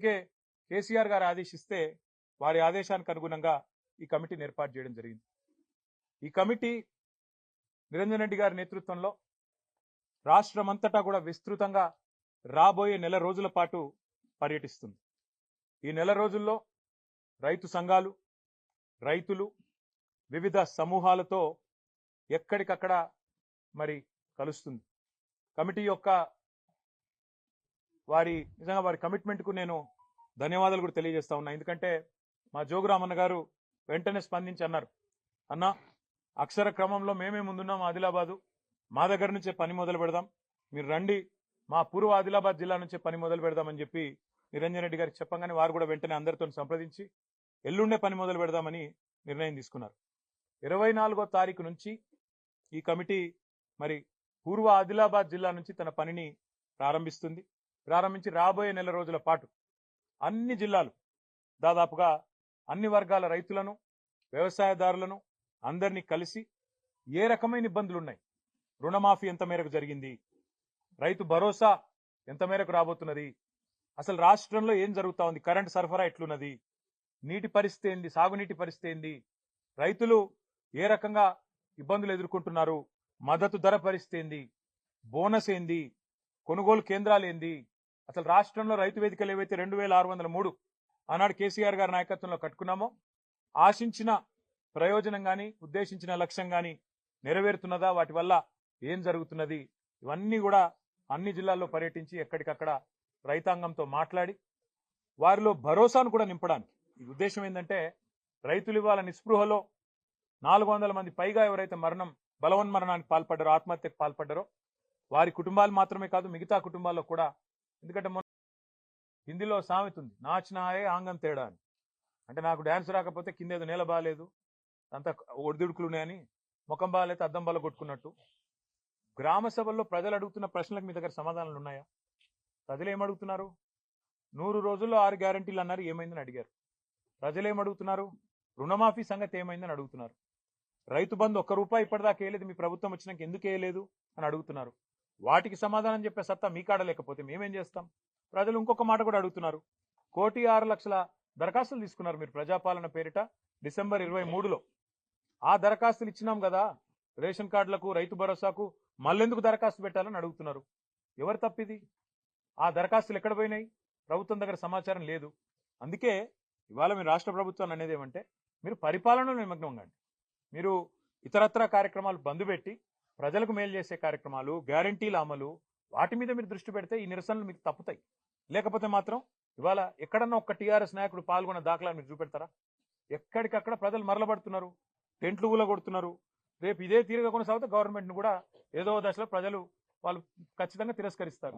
అందుకే కేసీఆర్ గారు ఆదేశిస్తే వారి ఆదేశానికి అనుగుణంగా ఈ కమిటీని ఏర్పాటు చేయడం జరిగింది. ఈ కమిటీ నిరంజన్ రెడ్డి గారి నేతృత్వంలో రాష్ట్రమంతటా కూడా విస్తృతంగా రాబోయే నెల రోజుల పాటు పర్యటిస్తుంది. ఈ నెల రోజుల్లో రైతు సంఘాలు రైతులు వివిధ సమూహాలతో ఎక్కడికక్కడ మరి కలుస్తుంది. కమిటీ యొక్క వారి నిజంగా వారి కమిట్మెంట్కు నేను ధన్యవాదాలు కూడా తెలియజేస్తా ఉన్నా. ఎందుకంటే మా జోగురామన్న గారు వెంటనే స్పందించి అన్నారు అన్న అక్షర క్రమంలో మేమే ముందున్నాం ఆదిలాబాదు మా దగ్గర నుంచే పని మొదలు పెడదాం మీరు రండి మా పూర్వ ఆదిలాబాద్ జిల్లా నుంచే పని మొదలు పెడదామని చెప్పి నిరంజన్ రెడ్డి గారికి చెప్పంగానే వారు కూడా వెంటనే అందరితో సంప్రదించి ఎల్లుండే పని మొదలు పెడదామని నిర్ణయం తీసుకున్నారు. ఇరవై నాలుగో తారీఖు నుంచి ఈ కమిటీ మరి పూర్వ ఆదిలాబాద్ జిల్లా నుంచి తన పనిని ప్రారంభిస్తుంది. ప్రారంభించి రాబోయే నెల రోజుల పాటు అన్ని జిల్లాలు దాదాపుగా అన్ని వర్గాల రైతులను వ్యవసాయదారులను అందరినీ కలిసి ఏ రకమైన ఇబ్బందులు ఉన్నాయి రుణమాఫీ ఎంత మేరకు జరిగింది? రైతు భరోసా ఎంత మేరకు రాబోతున్నది? అసలు రాష్ట్రంలో ఏం జరుగుతూ ఉంది? కరెంటు సరఫరా ఎట్లున్నది? నీటి పరిస్థితి ఏంది? సాగునీటి పరిస్థితి ఏంది? రైతులు ఏ రకంగా ఇబ్బందులు ఎదుర్కొంటున్నారు? మద్దతు ధర పరిస్థితి ఏంది? బోనస్ ఏంది? కొనుగోలు కేంద్రాలు ఏంది? అసలు రాష్ట్రంలో రైతు వేదికలు ఏవైతే రెండు వేల ఆరు వందల మూడు ఆనాడు కేసీఆర్ గారి నాయకత్వంలో కట్టుకున్నామో ఆశించిన ప్రయోజనం కానీ ఉద్దేశించిన లక్ష్యం కానీ నెరవేరుతున్నదా? వాటి వల్ల ఏం జరుగుతున్నది? ఇవన్నీ కూడా అన్ని జిల్లాల్లో పర్యటించి ఎక్కడికక్కడ రైతాంగంతో మాట్లాడి వారిలో భరోసాను కూడా నింపడానికి. ఈ ఉద్దేశం ఏంటంటే రైతులు ఇవాళ నిస్పృహలో నాలుగు వందల మంది పైగా ఎవరైతే మరణం బలవన్మరణానికి పాల్పడ్డారో ఆత్మహత్యకు పాల్పడ్డారో వారి కుటుంబాలు మాత్రమే కాదు మిగతా కుటుంబాల్లో కూడా ఎందుకంటే మొన్న హిందీలో సామెత ఉంది నాచినాయే ఆంగం తేడా అని అంటే నాకు డ్యాన్స్ రాకపోతే కింద ఏదో నేల బాగాలేదు అంతా ఒడిదుడుకులు ఉన్నాయని ముఖం బాగాలేదు అద్దం బల కొట్టుకున్నట్టు. గ్రామ సభల్లో ప్రజలు అడుగుతున్న ప్రశ్నలకు మీ దగ్గర సమాధానాలు ఉన్నాయా? ప్రజలు ఏమడుగుతున్నారు నూరు రోజుల్లో ఆరు గ్యారంటీలు అన్నారు ఏమైందని అడిగారు. ప్రజలు ఏమడుగుతున్నారు రుణమాఫీ సంగతి ఏమైందని అడుగుతున్నారు. రైతు బంధు ఒక్క రూపాయి ఇప్పటిదాకా వేయలేదు మీ ప్రభుత్వం వచ్చినాక ఎందుకు వేయలేదు అని అడుగుతున్నారు. వాటికి సమాధానం చెప్పే సత్తా మీ కాడ లేకపోతే మేమేం చేస్తాం? ప్రజలు ఇంకొక మాట కూడా అడుగుతున్నారు. కోటి ఆరు లక్షల దరఖాస్తులు తీసుకున్నారు మీరు ప్రజాపాలన పేరిట డిసెంబర్ ఇరవై మూడులో. ఆ దరఖాస్తులు ఇచ్చినాం కదా రేషన్ కార్డులకు రైతు భరోసాకు మళ్ళెందుకు దరఖాస్తు పెట్టాలని అడుగుతున్నారు? ఎవరు తప్పిది? ఆ దరఖాస్తులు ఎక్కడ పోయినాయి? ప్రభుత్వం దగ్గర సమాచారం లేదు. అందుకే ఇవాళ మీరు రాష్ట్ర ప్రభుత్వాన్ని అనేది ఏమంటే మీరు పరిపాలనలో నిమగ్నం కండి మీరు ఇతరత్ర కార్యక్రమాలు బంద్ పెట్టి ప్రజలకు మేలు చేసే కార్యక్రమాలు గ్యారంటీల అమలు వాటి మీద మీరు దృష్టి పెడితే ఈ నిరసనలు మీకు తప్పుతాయి. లేకపోతే మాత్రం ఇవాళ ఎక్కడన్నా ఒక్క టీఆర్ఎస్ నాయకుడు పాల్గొన్న దాఖలా మీరు చూపెడతారా? ఎక్కడికక్కడ ప్రజలు మరలబడుతున్నారు టెంట్లు ఊలగొడుతున్నారు. రేపు ఇదే తీరుగా కొనసాగితే గవర్నమెంట్ను కూడా ఏదో దశలో ప్రజలు వాళ్ళు ఖచ్చితంగా తిరస్కరిస్తారు.